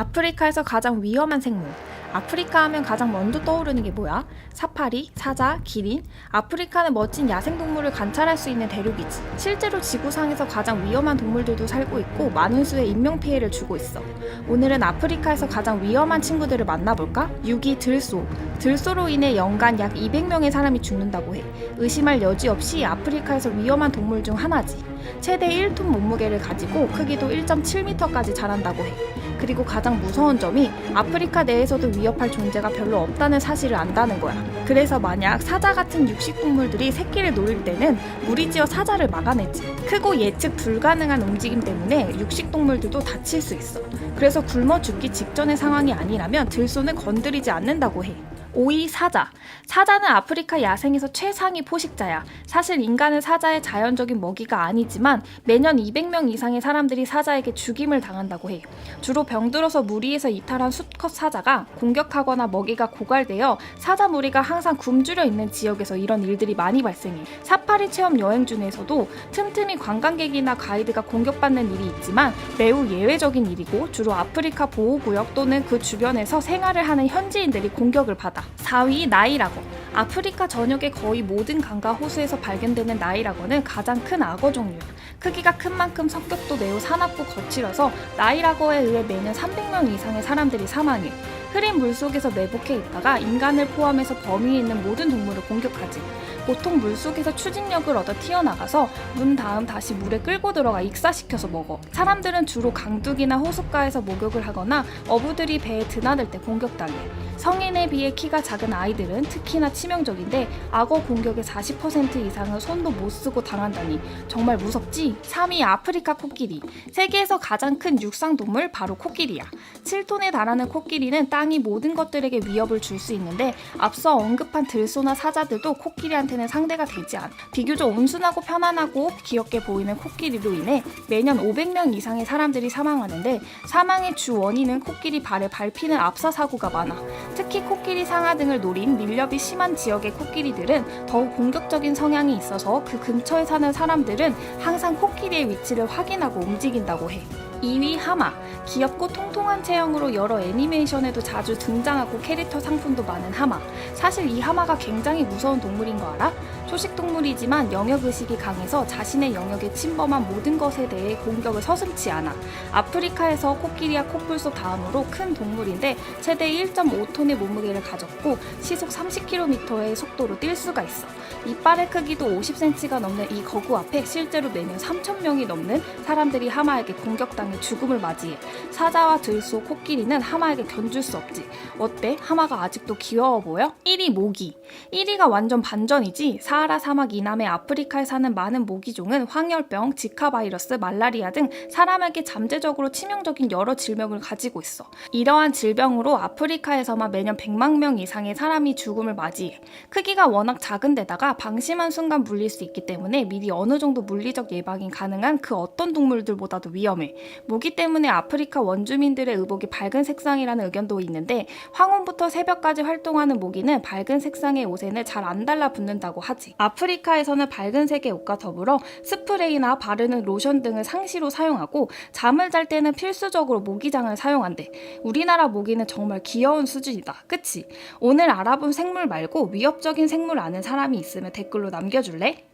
아프리카에서 가장 위험한 생물. 아프리카 하면 가장 먼저 떠오르는 게 뭐야? 사파리, 사자, 기린. 아프리카는 멋진 야생동물을 관찰할 수 있는 대륙이지. 실제로 지구상에서 가장 위험한 동물들도 살고 있고 많은 수의 인명피해를 주고 있어. 오늘은 아프리카에서 가장 위험한 친구들을 만나볼까? 6위 들소. 들소로 인해 연간 약 200명의 사람이 죽는다고 해. 의심할 여지 없이 아프리카에서 위험한 동물 중 하나지. 최대 1톤 몸무게를 가지고 크기도 1.7m까지 자란다고 해. 그리고 가장 무서운 점이 아프리카 내에서도 위협할 존재가 별로 없다는 사실을 안다는 거야. 그래서 만약 사자 같은 육식동물들이 새끼를 노릴 때는 무리지어 사자를 막아내지. 크고 예측 불가능한 움직임 때문에 육식동물들도 다칠 수 있어. 그래서 굶어 죽기 직전의 상황이 아니라면 들소는 건드리지 않는다고 해. 5위 사자. 사자는 아프리카 야생에서 최상위 포식자야. 사실 인간은 사자의 자연적인 먹이가 아니지만 매년 200명 이상의 사람들이 사자에게 죽임을 당한다고 해. 주로 병들어서 무리에서 이탈한 수컷 사자가 공격하거나 먹이가 고갈되어 사자 무리가 항상 굶주려 있는 지역에서 이런 일들이 많이 발생해. 사파리 체험 여행 중에서도 틈틈이 관광객이나 가이드가 공격받는 일이 있지만 매우 예외적인 일이고 주로 아프리카 보호구역 또는 그 주변에서 생활을 하는 현지인들이 공격을 받아. 4위 나이라거. 아프리카 전역의 거의 모든 강과 호수에서 발견되는 나이라거는 가장 큰 악어 종류야. 크기가 큰 만큼 성격도 매우 사납고 거칠어서 나이라거에 의해 매년 300명 이상의 사람들이 사망해. 흐린 물속에서 매복해 있다가 인간을 포함해서 범위 있는 모든 동물을 공격하지. 보통 물속에서 추진력을 얻어 튀어나가서 문 다음 다시 물에 끌고 들어가 익사시켜서 먹어. 사람들은 주로 강둑이나 호숫가에서 목욕을 하거나 어부들이 배에 드나들 때 공격당해. 성인에 비해 키가 작은 아이들은 특히나 치명적인데 악어 공격의 40% 이상은 손도 못 쓰고 당한다니 정말 무섭지? 3위 아프리카 코끼리. 세계에서 가장 큰 육상 동물 바로 코끼리야. 7톤에 달하는 코끼리는 땅이 모든 것들에게 위협을 줄 수 있는데 앞서 언급한 들소나 사자들도 코끼리한테는 상대가 되지 않아. 비교적 온순하고 편안하고 귀엽게 보이는 코끼리로 인해 매년 500명 이상의 사람들이 사망하는데 사망의 주 원인은 코끼리 발에 밟히는 압사 사고가 많아. 특히 코끼리 상아 등을 노린 밀렵이 심한 지역의 코끼리들은 더욱 공격적인 성향이 있어서 그 근처에 사는 사람들은 항상 코끼리의 위치를 확인하고 움직인다고 해. 2위 하마. 귀엽고 통통한 체형으로 여러 애니메이션에도 자주 등장하고 캐릭터 상품도 많은 하마. 사실 이 하마가 굉장히 무서운 동물인 거 알아? 초식 동물이지만 영역 의식이 강해서 자신의 영역에 침범한 모든 것에 대해 공격을 서슴지 않아. 아프리카에서 코끼리와 코뿔소 다음으로 큰 동물인데 최대 1.5톤의 몸무게를 가졌고 시속 30km의 속도로 뛸 수가 있어. 이빨의 크기도 50cm가 넘는 이 거구 앞에 실제로 매년 3,000명이 넘는 사람들이 하마에게 공격당해 죽음을 맞이해. 사자와 들소, 코끼리는 하마에게 견줄 수 없지. 어때? 하마가 아직도 귀여워 보여? 1위 모기. 1위가 완전 반전이지. 사하라 사막 이남의 아프리카에 사는 많은 모기종은 황열병, 지카 바이러스, 말라리아 등 사람에게 잠재적으로 치명적인 여러 질병을 가지고 있어. 이러한 질병으로 아프리카에서만 매년 100만 명 이상의 사람이 죽음을 맞이해. 크기가 워낙 작은 데다가 방심한 순간 물릴 수 있기 때문에 미리 어느 정도 물리적 예방이 가능한 그 어떤 동물들보다도 위험해. 모기 때문에 아프리카 원주민들의 의복이 밝은 색상이라는 의견도 있는데 황혼부터 새벽까지 활동하는 모기는 밝은 색상의 옷에는 잘 안 달라붙는다고 하 지. 아프리카에서는 밝은 색의 옷과 더불어 스프레이나 바르는 로션 등을 상시로 사용하고 잠을 잘 때는 필수적으로 모기장을 사용한대. 우리나라 모기는 정말 귀여운 수준이다. 그치? 오늘 알아본 생물 말고 위협적인 생물 아는 사람이 있으면 댓글로 남겨줄래?